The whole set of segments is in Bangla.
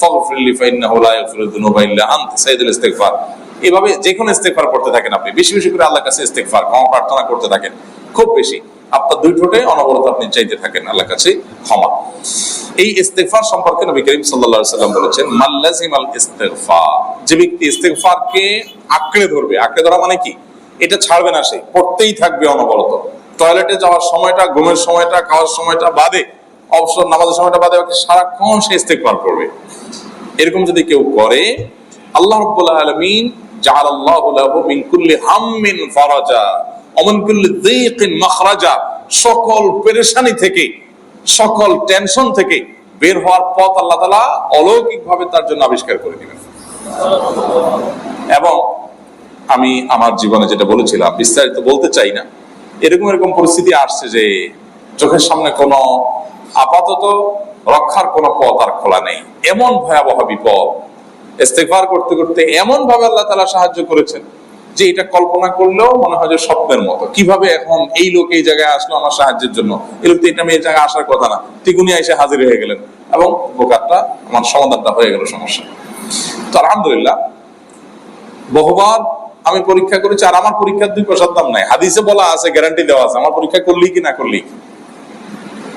ফাগফিরলি এভাবে যে কোনো ইস্তেকফার করতে থাকেন আপনি, বেশি বেশি করে আল্লাহ কাছে ইস্তেকফার ক্ষমা প্রার্থনা করতে থাকেন, খুব বেশি। আপনার দুই ঠোঁটে অনবরত আপনি চাইতে থাকেন আল্লাহর কাছে ক্ষমা। এই ইস্তেকফার সম্পর্কে নবী করিম সাল্লাল্লাহু সাল্লাম বলেছেন মাল্লাজিম আল ইস্তেগফার যে ব্যক্তি ইস্তেগফারকে আঁকড়ে ধরবে, আঁকড়ে ধরা মানে কি? এটা ছাড়বে না সে, পড়তেই থাকবে অনবরত। টয়লেটে যাওয়ার সময়টা, ঘুমের সময়টা, খাওয়ার সময়টা বাদে অবসর নামাজের সময়টা বাদে ওকে সারাক্ষণ সে ইস্তেগফার করবে। এরকম যদি কেউ করে, আল্লাহ রাব্বুল আলামিন মিন সকল পেরেশানি থেকে, সকল টেনশন থেকে বের হওয়ার পথ আল্লাহ তাআলা অলৌকিকভাবে তার জন্য আবিষ্কার করে দিবেন। এবং আমি আমার জীবনে যেটা বলেছিলাম, বিস্তারিত বলতে চাই না। এরকম এরকম পরিস্থিতি আসছে যে চোখের সামনে কোনো আপাতত রক্ষার কোনো পথ আর খোলা নেই। এমন ভয়াবহ বিপদ ইস্তেগফার করতে করতে এমন ভাবে আল্লাহ তাআলা সাহায্য করেছেন যে এটা কল্পনা করলেও মনে হয় যে স্বপ্নের মতো। কীভাবে এখন এই লোক এই জায়গায় আসলো আমার সাহায্যের জন্য? এই লোক এটা আমি এই জায়গায় আসার কথা না। ঠিক এসে হাজির হয়ে গেলেন এবং বোকারটা আমার সমাধানটা হয়ে গেল সমস্যা। তো আলহামদুলিল্লাহ, বহুবার আমি পরীক্ষা করেছি আর আমার পরীক্ষার দুই প্রসাদ দাম নাই। হাদিসে বলা আছে গ্যারান্টি দেওয়া আছে। আমার পরীক্ষা করলি কি না করলি।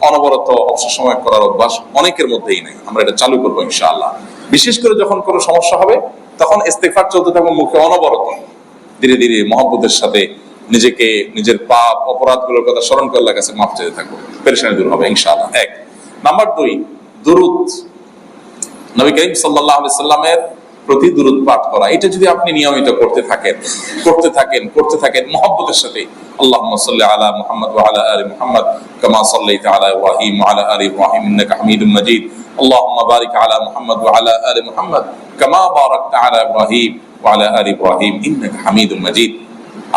অনবরত অবসর সময় করার অভ্যাস অনেকের মধ্যেই নেই। আমরা এটা চালু করব ইনশাআল্লাহ। বিশেষ করে যখন কোনো সমস্যা হবে, তখন ইস্তেগফার চলতে থাকবে মুখে অনবরত। ধীরে ধীরে মহব্বতের সাথে নিজেকে, নিজের পাপ, অপরাধগুলোর কথা স্মরণ করে কাছে মাফ চাইতে থাকব পেরেশানি দূর হবে ইনশাআল্লাহ। এক। নাম্বার দুই, দুরুদ। নবী করিম সাল্লাহ সাল্লামের প্রতি দুরুদ পাঠ করা এটা যদি আপনি নিয়মিত করতে থাকেন করতে থাকেন করতে থাকেন মহব্বতের সাথে اللهم صل على محمد وعلى ال محمد كما صليت على ابراهيم وعلى ال ابراهيم انك حميد مجيد اللهم بارك على محمد وعلى ال محمد كما باركت على ابراهيم وعلى ال ابراهيم انك حميد مجيد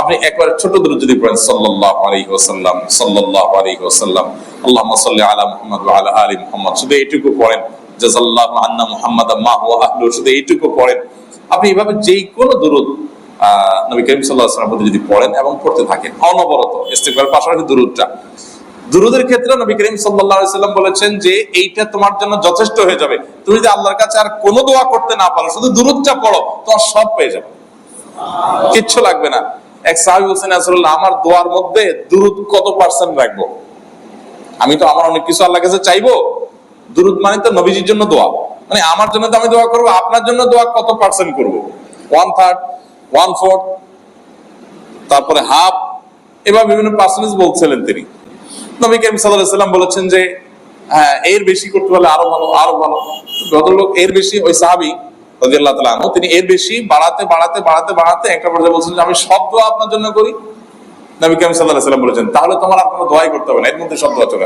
আপনি একবার ছোট দূর যদি পড়েন সাল্লাল্লাহু আলাইহি ওয়াসাল্লাম সাল্লাল্লাহু আলাইহি ওয়াসাল্লাম আল্লাহুম্মা সাল্লি আলা মুহাম্মদ ওয়া আলা আলি মুহাম্মদ শুধু এইটুকু পড়েন জাযাল্লাহু আন্না মা হুয়া আহলু শুধু এইটুকু পড়েন। আপনি এইভাবে যেই নবী করিম যদি পড়েন এবং পড়তে থাকেন, অনবরত পাশাপাশি দুরুদের ক্ষেত্রে নবী করিম সাল্লাম বলেছেন যে, এইটা তোমার জন্য যথেষ্ট হয়ে যাবে। তুমি যদি আল্লাহর কাছে আর কোনো দোয়া করতে না পারো, শুধু দুরুদটা পড়ো, তোমার সব পেয়ে যাবে। কিচ্ছু লাগবে না। এক সাহাবি আসলে আমার দোয়ার মধ্যে দুরুদ কত পার্সেন্ট রাখব? আমি তো, আমার অনেক কিছু আল্লাহ কাছে চাইব। দুরুদ মানে তো নবীজির জন্য দোয়া। মানে আমার জন্য তো আমি দোয়া করব, আপনার জন্য দোয়া কত পার্সেন্ট করব? ওয়ান থার্ড ওয়ান ফোর্থ তারপরে হাফ এবার বিভিন্ন পার্সেন্টেজ বলছিলেন তিনি। নবী সাল্লাল্লাহু সাল্লাম বলেছেন যে হ্যাঁ এর বেশি করতে পারলে আরও ভালো আরও ভালো। ভদ্রলোক এর বেশি, ওই সাহাবি রাদিয়াল্লাহু তাআলা তিনি এর বেশি বাড়াতে বাড়াতে বাড়াতে বাড়াতে একটা পর্যায়ে বলছেন যে, আমি সব দোয়া আপনার জন্য করি। নবী সাল্লাল্লাহু সাল্লাম বলেছেন, তাহলে তোমার আর কোনো দোয়াই করতে হবে না। এর মধ্যে সব দোয়া চলে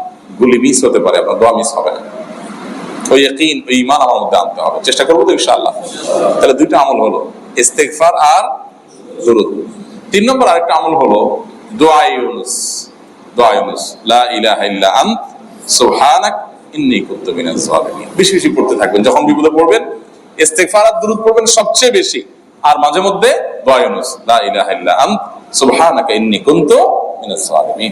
গুলি মিস হতে পারে, আপনার দোয়া মিস হবে না। ওই ওই আমার মধ্যে আনতে হবে। চেষ্টা তো ইনশাআল্লাহ। তাহলে দুইটা আমল হলো আর তিন নম্বর আরেকটা আমল হলো, দোয়া ইউনুস। দোয়া ইউনুস, লা ইলাহা ইল্লা সুবহানাক কুনতু জালিমিন বেশি বেশি পড়তে থাকবেন, যখন বিপদে পড়বেন, ইস্তেগফার আর দুরুদ পড়বেন সবচেয়ে বেশি। আর মাঝে মধ্যে দোয়া ইউনুস, লা ইলাহা ইল্লা কুনতু জালিমিন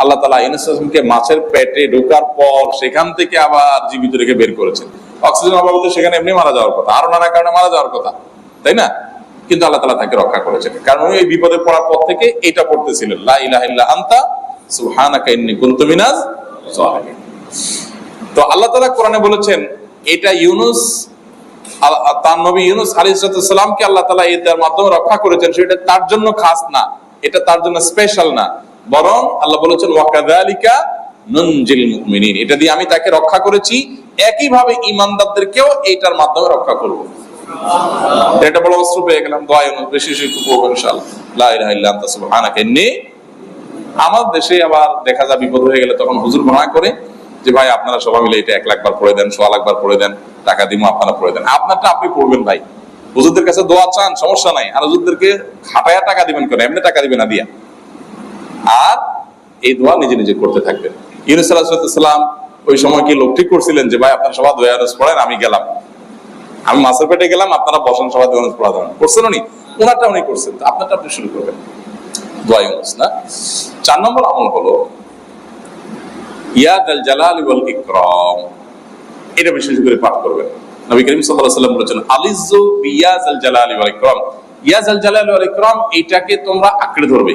আল্লাহ তালা ইনসানকে মাছের পেটে ঢোকার পর সেখান থেকে আবার জীবিত রেখে বের করেছেন। অক্সিজেন অভাবে তো সেখানে এমনি মারা যাওয়ার কথা আরও নানা কারণে মারা যাওয়ার কথা, তাই না? কিন্তু আল্লাহ তালা তাকে রক্ষা করেছেন। কারণ এই বিপদে পড়ার পর থেকে এটা পড়তেছিলেন, লা ইলাহা আনতা সুবহানাকা ইন্নী কুনতু মিনাজ তো আল্লাহ তালা কোরআনে বলেছেন, এটা ইউনুস তার নবী ইউনুস আলী সালামকে আল্লাহ তালা এটার মাধ্যমে রক্ষা করেছেন, সেটা তার জন্য খাস না, এটা তার জন্য স্পেশাল না। বরং আল্লাহ বলেছেন ওয়াকাদালিকা নুনজিল মুমিনিন। এটা দিয়ে আমি তাকে রক্ষা করেছি একইভাবে ইমানদারদেরকেও এইটার মাধ্যমে রক্ষা করব। এটা বড় অস্ত্র পেয়ে গেলাম দোয়া বেশি বেশি পড়ব ইনশাআল্লাহ। লা ইলাহা ইল্লা আনতা সুবহানাকা ইন্নী আমার দেশে আবার দেখা যায় বিপদ হয়ে গেলে তখন হুজুর ভাড়া করে যে ভাই আপনারা সবাই মিলে এটা এক লাখ বার পড়ে দেন সোয়া লাখ বার পড়ে দেন টাকা দিমো আপনারা পড়ে দেন। আপনারটা আপনি পড়বেন ভাই। হুজুরদের কাছে দোয়া চান সমস্যা নাই। আর হুজুরদেরকে হাঁটায়া টাকা দিবেন কেন? এমনি টাকা দিবেন না দিয়া। আর এই দোয়া নিজে নিজে করতে থাকবেন। ইউনুস সাল্লাম ওই সময় কি লোক ঠিক করছিলেন যে, ভাই, আপনারা সবাই দোয়া ইউনুস পড়েন, আমি গেলাম। আমি মাছের পেটে গেলাম, আপনারা বসেন, সবাই দোয়া ইউনুস পড়া দেবেন করছেন উনি? ওনারটা উনি করছেন। তো আপনারটা আপনি শুরু করবেন। দোয়া ইউনুস, না? চার নম্বর আমল হলো ইয়াদ আল জালাল ওয়াল ইকরাম। এটা বিশেষ করে পাঠ করবেন। নবী করিম সাল্লাল্লাহু আলাইহি বলেছেন বিয়াজ আল জালাল ওয়াল ইকরাম। ইয়াজ আল জালাল ওয়াল ইকরাম এটাকে তোমরা আঁকড়ে ধরবে।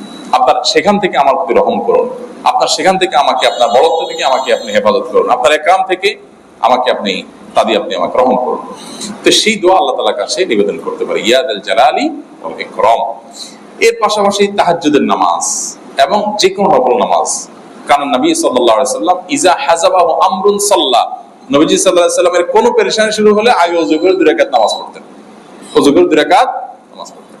আপনার সেখান থেকে আমার প্রতি রহম করুন। আপনার সেখান থেকে আমাকে, আপনার বড়ত্ব থেকে আমাকে আপনি হেফাজত করুন। আপনার একরাম থেকে আমাকে আপনি, তা দিয়ে আপনি আমাকে গ্রহণ করুন। তো সেই দোয়া আল্লাহ তালার কাছে নিবেদন করতে পারি। ইয়াদ আল জালালি ইকরাম। এর পাশাপাশি তাহাজ্জুদের নামাজ এবং যে কোনো নফল নামাজ। কারণ নবী আলাইহি সাল্লাম, ইজা আমরুন সাল্লাহ নবীজি আলাইহি সাল্লামের কোনো পেরেশানি শুরু হলে আগে দুই নামাজ পড়তেন। দুই নামাজ পড়তেন।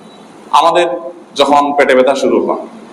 আমাদের যখন পেটে ব্যথা শুরু হয়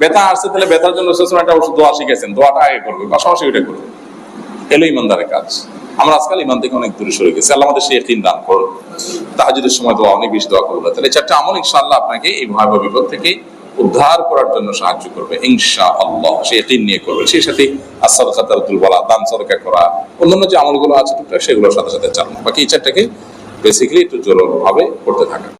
ব্যথা আসছে তাহলে ব্যথার জন্য রসুল একটা ওষুধ দোয়া শিখেছেন, দোয়াটা আগে করবে পাশাপাশি ওইটা করবে। এলো ইমানদারের কাজ। আমরা আজকাল ইমান থেকে অনেক দূরে সরে গেছি। আল্লাহ আমাদের সেই একদিন দান করুন। তাহাজুদের সময় দোয়া, অনেক বেশি দোয়া করব তাহলে চারটা আমল ইনশাআল্লাহ আপনাকে এই ভয়াবহ বিপদ থেকে উদ্ধার করার জন্য সাহায্য করবে ইনশা আল্লাহ সে একদিন নিয়ে করবে সেই সাথে আসাদ খাতার বলা দান সদকা করা, অন্যান্য যে আমলগুলো আছে সেগুলোর সাথে সাথে চালানো। বাকি এই চারটাকে বেসিক্যালি একটু জোর ভাবে করতে থাকা।